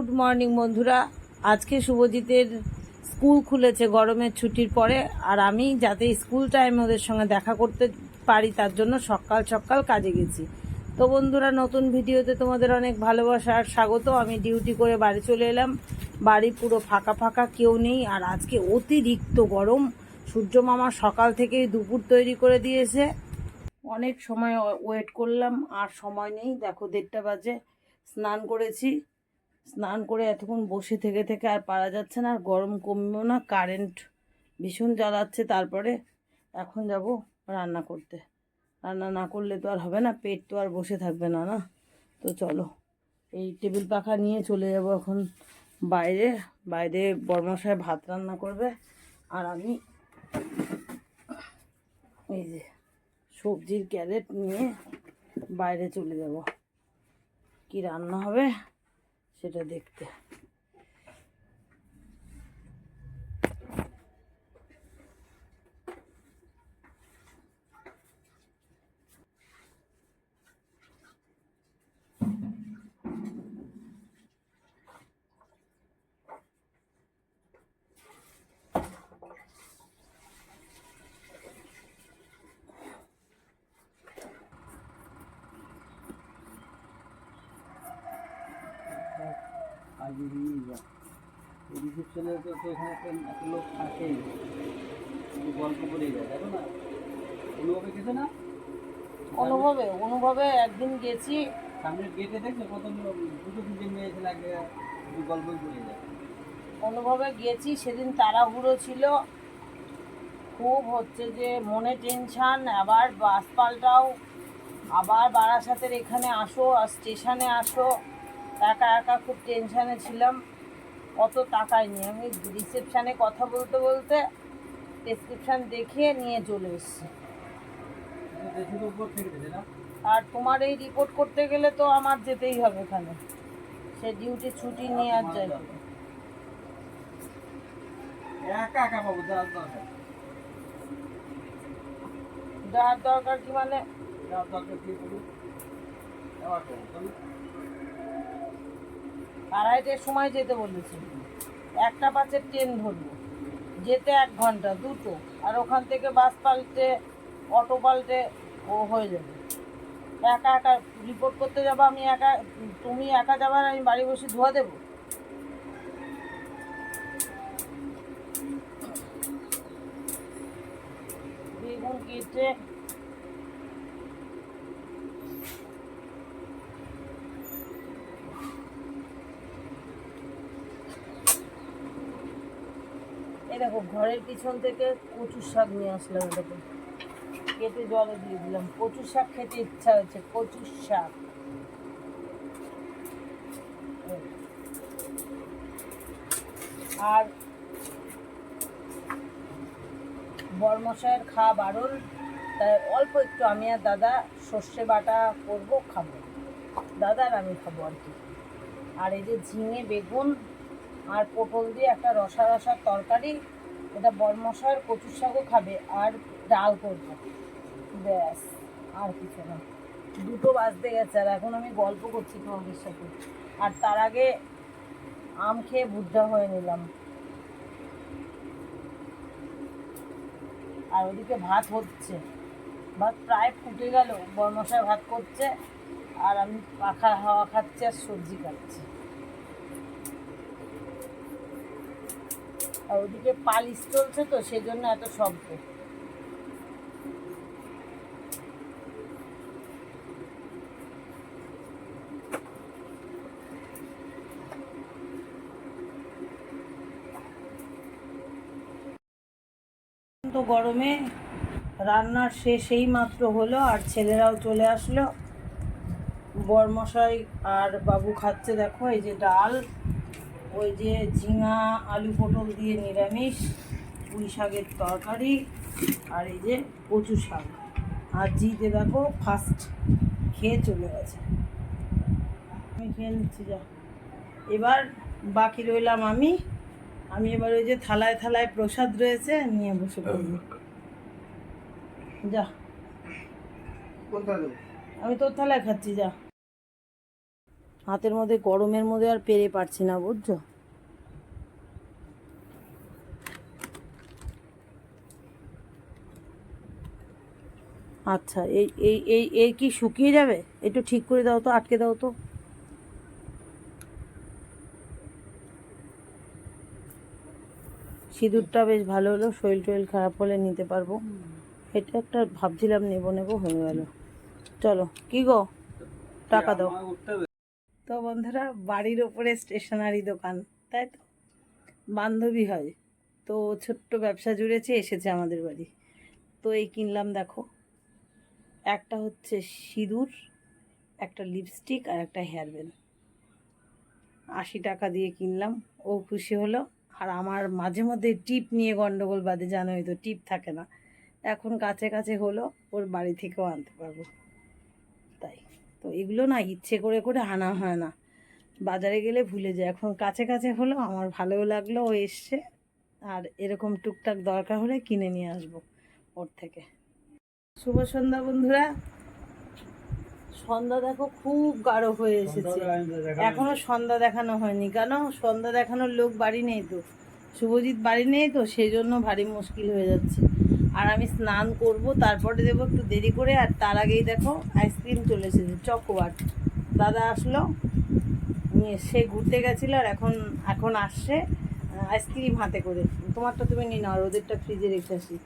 Good morning বন্ধুরা। আজকে শুভজিতের school খুলেছে, গরমের ছুটির পরে। আর আমি যাতে স্কুল টাইমে ওদের সঙ্গে দেখা করতে পারি, তার জন্য সকাল সকাল কাজে গেছি। তো বন্ধুরা, নতুন ভিডিওতে তোমাদের অনেক ভালোবাসা আর স্বাগত। আমি ডিউটি করে বাড়ি চলে এলাম। বাড়ি পুরো ফাঁকা ফাঁকা, কেউ নেই। আর আজকে অতিরিক্ত গরম। সূর্য মামা সকাল থেকেই দুপুর তৈরি করে দিয়েছে। অনেক সময় ওয়েট করলাম, আর সময় নেই। দেখো দেড়টা বাজে, স্নান করেছি। স্নান করে এতক্ষণ বসে থেকে থেকে আর পারা যাচ্ছে না, আর গরম কমবেও না কারেন্ট ভীষণ জ্বালাচ্ছে। তারপরে এখন যাব রান্না করতে। রান্না না করলে তো আর হবে না, পেট তো আর বসে থাকবে না না? তো চলো, এই টেবিল পাখা নিয়ে চলে যাব এখন বাইরে। বাইরে বর্মশায় ভাত রান্না করবে, আর আমি এই যে সবজির ক্যারেট নিয়ে বাইরে চলে যাব। কি রান্না হবে? সেটা দেখতে। আগে নিয়ে রিসেপশনে তো তো এখানে একটা একটা লোক থাকেই। শুধু গল্প করেই যায় দেখো না? অনুভবে গেছে না? অনুভবে অনুভবে একদিন গেছি। সামনের গেটে দেখছ কত দুটো তিনটে মেয়ে এসে লাগে। শুধু গল্পই করে যায় অনুভবে গেছি সেদিন তাড়াহুড়ো ছিল। খুব হচ্ছে যে মনে টেনশান আবার বাস পাল্টাও। আবার বারাসাতের এখানে আসো আর স্টেশনে আসো। একা একা খুব টেনশানে ছিলাম অত টাকাই নিয়ে আমি রিসেপশানে কথা বলতে বলতে প্রেসক্রিপশান দেখে নিয়ে চলে এসেছি। আর তোমার এই রিপোর্ট করতে গেলে তো আমার যেতেই হবে এখানে। সে ডিউটি ছুটি নিয়ে আর যাই। একা একা পাবো যাওয়ার দরকার। কি মানে? দরকার কি বলি যাওয়ার তো চলো। আড়াইটের সময় যেতে বলেছে। একটা বাসে ট্রেন ধরবো যেতে এক ঘণ্টা, দুটো। আর ওখান থেকে বাস পাল্টে, অটো পাল্টে ও হয়ে যাবে। একা একা রিপোর্ট করতে যাব, আমি একা, তুমি একা যাবার আমি বাড়ি বসে ধোয়া দেবো? বেগুন কেটে এই দেখো, ঘরের পিছন থেকে কচুর শাক নিয়ে আসলাম দেখো কেটে জলে দিয়ে দিলাম। কচুর শাক খেতে ইচ্ছা হয়েছে কচুর শাক। আর বরমশাইয়ের খাওয়া বারণ, তাই অল্প একটু আমি আর দাদা সর্ষে বাটা করব, খাব। দাদা আর আমি খাব আর কি। আর এই যে ঝিঙে, বেগুন আর পটল দিয়ে একটা রসা রসার তরকারি, এটা বরমশার কচুর শাকও খাবে আর ডাল করব। ব্যাস, আর কিছু না। দুটো বাজতে গেছে আর এখন আমি গল্প করছি তোমাদের সাথে। আর তার আগে আম খেয়ে বুদ্ধা হয়ে নিলাম। আর ওদিকে ভাত হচ্ছে। ভাত প্রায় ফুটে গেল। বরমশাই ভাত করছে। আর আমি পাখা হাওয়া খাচ্ছি আর সবজি খাচ্ছি। আর ওদিকে পালিশ চলছে তো সেই জন্য এত শব্দ। তো গরমে রান্নার শেষ এই মাত্র হলো, আর ছেলেরাও চলে আসলো। বরমশাই আর বাবু খাচ্ছে, দেখো, এই যে ডাল। ওই যে ঝিঙা আলু পটল দিয়ে নিরামিষ পুঁই শাকের তরকারি আর এই যে কচু শাক। আর জিতে দেখো ফার্স্ট খেয়ে চলে গেছে। আমি খেয়ে নিচ্ছি যা। এবার বাকি রইলাম আমি। আমি এবার ওই যে থালায় থালায় প্রসাদ রয়েছে নিয়ে বসে পড়ব। যা। আমি তোর থালায় খাচ্ছি যা। হাতের মধ্যে, গরমের মধ্যে আর পেরে পারছি না, বুঝছ? আচ্ছা এই এই এই এই কি শুকিয়ে যাবে? একটু ঠিক করে দাও তো, আটকে দাও তো। সিঁদুরটা বেশ ভালো হলো শরীর টরীর খারাপ হলে নিতে পারব। এটা একটা ভাবছিলাম নেব নেব, হয়ে গেল। চলো, কি গো? টাকা দাও। তো বন্ধুরা, বাড়ির ওপরে স্টেশনারি দোকান, তাই তো? বান্ধবী হয়, তো ছোট্ট ব্যবসা জুড়েছে এসেছে আমাদের বাড়ি। তো এই কিনলাম, দেখো, একটা হচ্ছে সিঁদুর, একটা লিপস্টিক আর একটা হেয়ার ব্যান্ড আশি টাকা দিয়ে কিনলাম, ও খুশি হলো। আর আমার মাঝে মধ্যে টিপ নিয়ে গন্ডগোল বাদে, জানোই তো, টিপ থাকে না। এখন কাছে কাছে হলো, ওর বাড়ি থেকেও আনতে পারব। তো এগুলো না ইচ্ছে করে করে আনা হয় না। বাজারে গেলে ভুলে যায়। এখন কাছে কাছে হলো আমার ভালোও লাগল ও এসছে। আর এরকম টুকটাক দরকার হলে কিনে নিয়ে আসব ওর থেকে। শুভ সন্ধ্যা বন্ধুরা। সন্ধ্যা দেখো খুব গাঢ় হয়ে এসেছে। এখনও সন্ধ্যা দেখানো হয়নি। কেন? সন্ধ্যা দেখানোর লোক বাড়ি নেই তো। শুভজিৎ বাড়ি নেই তো সেই জন্য ভারী মুশকিল হয়ে যাচ্ছে। আর আমি স্নান করব, তারপরে দেবো একটু দেরি করে, আর তার আগেই দেখো আইসক্রিম চলে এসেছে চকোবার দাদা আসলো সে ঘুরতে গেছিল আর এখন এখন আসছে আইসক্রিম হাতে করে। তোমারটা তুমি নিয়ে নাও, আর ওদেরটা ফ্রিজে রেখে আসি।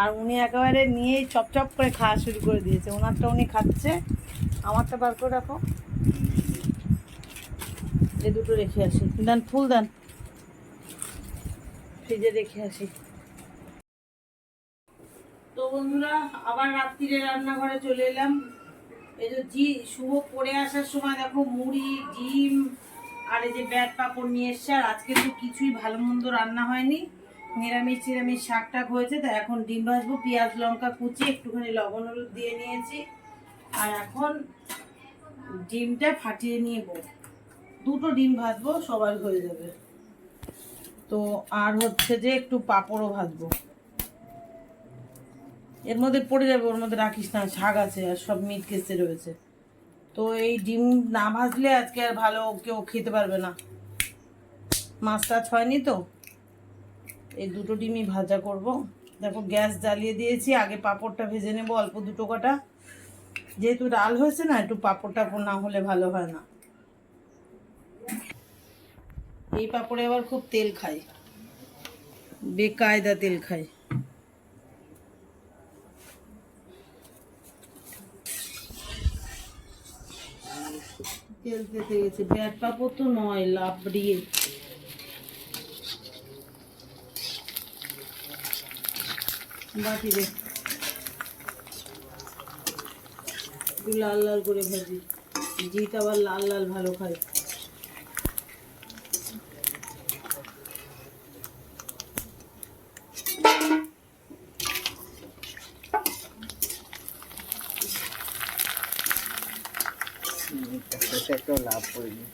আর উনি একেবারে নিয়েই চপ চপ করে খাওয়া শুরু করে দিয়েছে। ওনারটা উনি খাচ্ছে। আমারটা বার করে রাখো। এ দুটো রেখে আসি। দেন, ফুল দেন। ফ্রিজে রেখে আসি তো বন্ধুরা, আবার রাত্রিরে রান্নাঘরে চলে এলাম। এই যে জি, শুভ পড়ে আসার সময় দেখো, মুড়ি, ডিম, আর এই যে ব্যাট পাপড় নিয়ে এসছে, আর আজকে তো কিছুই ভালো মন্দ রান্না হয়নি। নিরামিষ নিরামিষ শাক টাক হয়েছে তো এখন ডিম ভাজবো, পেঁয়াজ, লঙ্কা কুচি, একটুখানি লবণ হলুদ দিয়ে নিয়েছি। আর এখন ডিমটা ফাটিয়ে নিয়ে দুটো ডিম ভাজবো, সবার হয়ে যাবে। তো আর হচ্ছে যে একটু পাঁপড়ও ভাজবো। এর মধ্যে পড়ে যাবে, ওর মধ্যে রাখিস না, শাক আছে আর সব মিট কেসে রয়েছে। তো এই ডিম না ভাজলে আজকে আর ভালো কেউ খেতে পারবে না। মাছ টাছ হয়নি তো? এই দুটো ডিমই ভাজা করব। দেখো গ্যাস জ্বালিয়ে দিয়েছি, আগে পাঁপড়টা ভেজে নেব অল্প দুটো কটা। যেহেতু ডাল হয়েছে না, একটু পাঁপড় টাপড় না হলে ভালো হয় না। এই পাঁপড়ে আবার খুব তেল খায় বেকায়দা তেল খায় তেল ব্যাট পাপড় তো নয় লাবড়িয়ে বাটি রে লাল লাল করে ভাজি। জিত আবার লাল লাল ভালো খায়। একটাও লাভ করিনি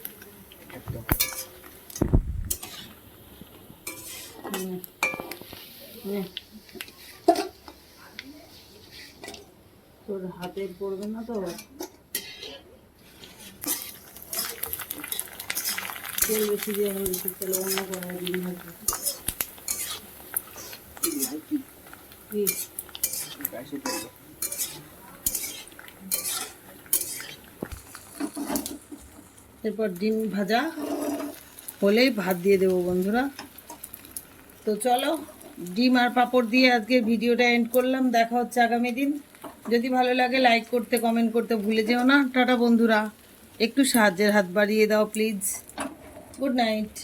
তোর হাতে পড়বে না তো? তেল বেশি দিয়ে হয়ে গেছে তাহলে অন্য কোনো দিন হবে কি কাশি করব এরপর ডিম ভাজা হলেই ভাত দিয়ে দেবো বন্ধুরা। তো চলো, ডিম আর পাঁপড় দিয়ে আজকে ভিডিওটা এন্ড করলাম। দেখা হচ্ছে আগামী দিন। যদি ভালো লাগে লাইক করতে কমেন্ট করতে ভুলে যেও না। টাটা বন্ধুরা। একটু সাহায্যের হাত বাড়িয়ে দাও প্লিজ গুড নাইট